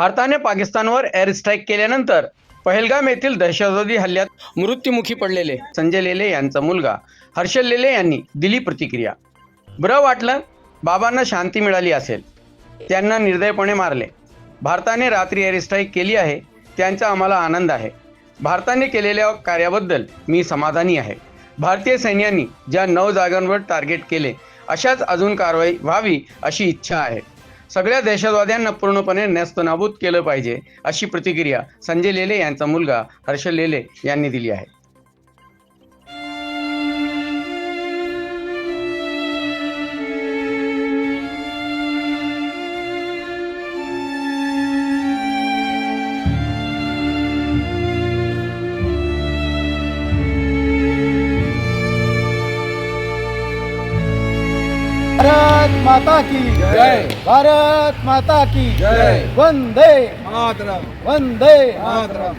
भारताने पाकिस्तानवर air strike केल्यानंतर पहलगाम येथील दहशतवादी हल्ल्यात मृत्युमुखी पडलेले संजय लेले यांचा मुलगा हर्षल लेले यांनी दिली प्रतिक्रिया. बरं वाटलं बाबांना शांती मिळाली असेल. त्यांना निर्दयपणे मारले. भारताने रात्री एअर स्ट्राईक केली आहे. त्यांचा आम्हाला आनंद आहे. भारताने केलेल्या कार्याबद्दल मी समाधानी आहे. भारतीय सैन्यांनी ज्या नऊ जागांवर टार्गेट केले अशाच अजून कारवाई व्हावी अशी इच्छा आहे. सगळ्या दहशतवाद्यांना पूर्णपणे नेस्तनाबूत केलं पाहिजे अशी प्रतिक्रिया संजय लेले यांचा मुलगा हर्षल लेले यांनी दिली आहे. माता की जय. भारत माता की जय. वंदे मातरम। वंदे मातरम।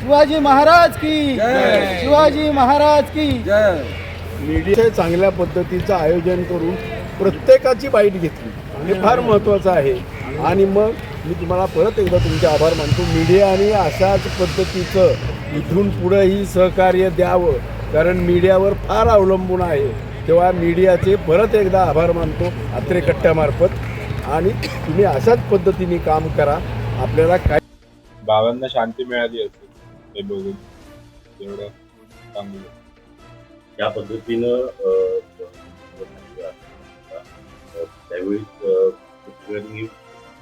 शिवाजी महाराज की। जय. शिवाजी महाराज की। जय। मीडिया चांगल्या पद्धतीचं आयोजन करून प्रत्येकाची बाईट घेतली. हे फार महत्त्वाचं आहे. आणि मग मी तुम्हाला परत एकदा तुमचे आभार मानतो. मीडियाने अशाच पद्धतीचं इथून पुढंही सहकार्य द्यावं. कारण मीडियावर फार अवलंबून आहे. तेव्हा मीडियाचे परत एकदा आभार मानतो अत्रे कट्ट्यामार्फत. आणि तुम्ही अशाच पद्धतीने काम करा. आपल्याला काय बाबांना शांती मिळाली असेल ते बघून एवढं चांगलं. या पद्धतीनं त्यावेळी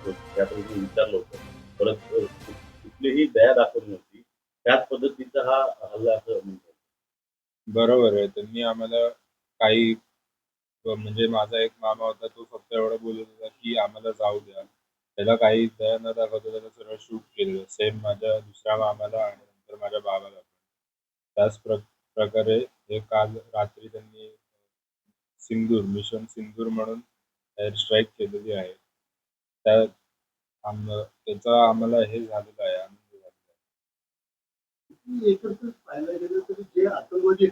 त्या पद्धतीने विचारलं होतं. परत कुठलीही दया दाखवली नव्हती. त्याच पद्धतीचा हा हल्ला असं म्हणतो बरोबर आहे. त्यांनी आम्हाला काही म्हणजे माझा एक मामा होता तो फक्त एवढं बोलत होता की आम्हाला जाऊ द्या. त्याला काही दया न दाखवता त्याला सरळ शूट केलेलं. सेम माझ्या दुसऱ्या मामाला आणि नंतर माझ्या बाबाला पण. त्याच प्र प्रकारे हे काल रात्री त्यांनी सिंदूर मिशन सिंदूर म्हणून एअर स्ट्राईक केलेली आहे. त्या आम त्याचा आम्हाला हे झालेलं आहे आनंद झालेला आहे. पाहायला गेलं तरी जे आतंकवादी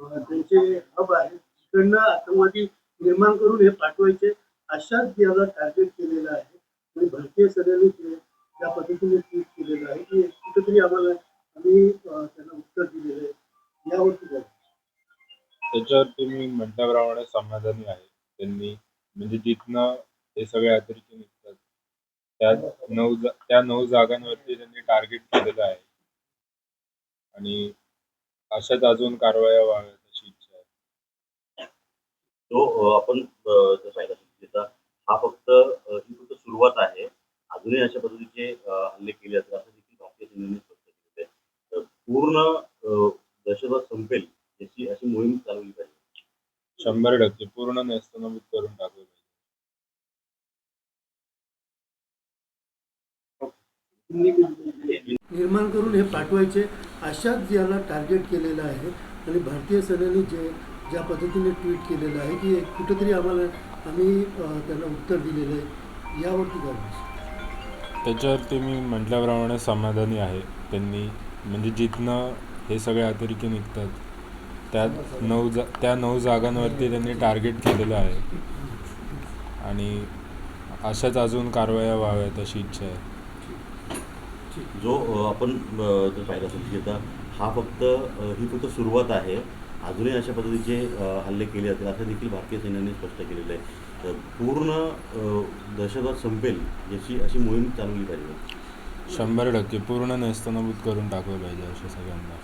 त्यांचे हब आहेत तिकडनं आतंकवादी निर्माण करून हे पाठवायचे अशाच याला टार्गेट केलेलं आहे. आणि भारतीय सैन्याने त्या पद्धतीने ट्विट केलेलं आहे की कुठेतरी आम्हाला आम्ही त्यांना उत्तर दिलेलं आहे. यावरती त्याच्यावर तुम्ही म्हटल्याप्रमाणे समाधानी आहे. त्यांनी म्हणजे जिथनं हे सगळे अतिरिक्त निघतात त्या नऊ त्या नऊ जागांवरती त्यांनी टार्गेट केलेलं आहे. आणि अशाच अजून कारवाया व्हाव्यात. तो आपण त्याचा हा फक्त ही फक्त सुरुवात आहे. अजूनही अशा पद्धतीचे हल्ले केले जातात. असं देखील भारतीय सैन्याने स्पष्ट आहे तर पूर्ण दहशतवाद संपेल याची अशी मोहीम चालवली पाहिजे. शंभर टक्के. पूर्ण नेस्तनाबूत करून टाकलं पाहिजे. निर्माण करून हे पाठवायचे अशाच याला टार्गेट केलेलं आहे. आणि भारतीय सैन्याने जे ज्या पद्धतीने ट्विट केलेलं आहे की कुठेतरी आम्हाला आम्ही अं, त्यांना उत्तर दिलेलं आहे. यावरती काय? त्याच्यावरती मी म्हटल्याप्रमाणे समाधानी आहे. त्यांनी म्हणजे जिथनं हे सगळे अतिरेकी निघतात त्या नऊ जा त्या नऊ जागांवरती त्यांनी टार्गेट केलेलं आहे. आणि अशाच अजून कारवाया व्हाव्यात अशी इच्छा आहे. जो आपण पाहिलं हा फक्त अ, ही फक्त सुरुवात आहे. अजूनही अशा पद्धतीचे हल्ले केले जातील असं देखील भारतीय सैन्याने स्पष्ट केलेलं आहे. तर पूर्ण दहशतवाद संपेल याची अशी मोहीम चालवली पाहिजे. शंभर टक्के. पूर्ण नेस्तनाबूत करून टाकलं पाहिजे अशा सगळ्यांना.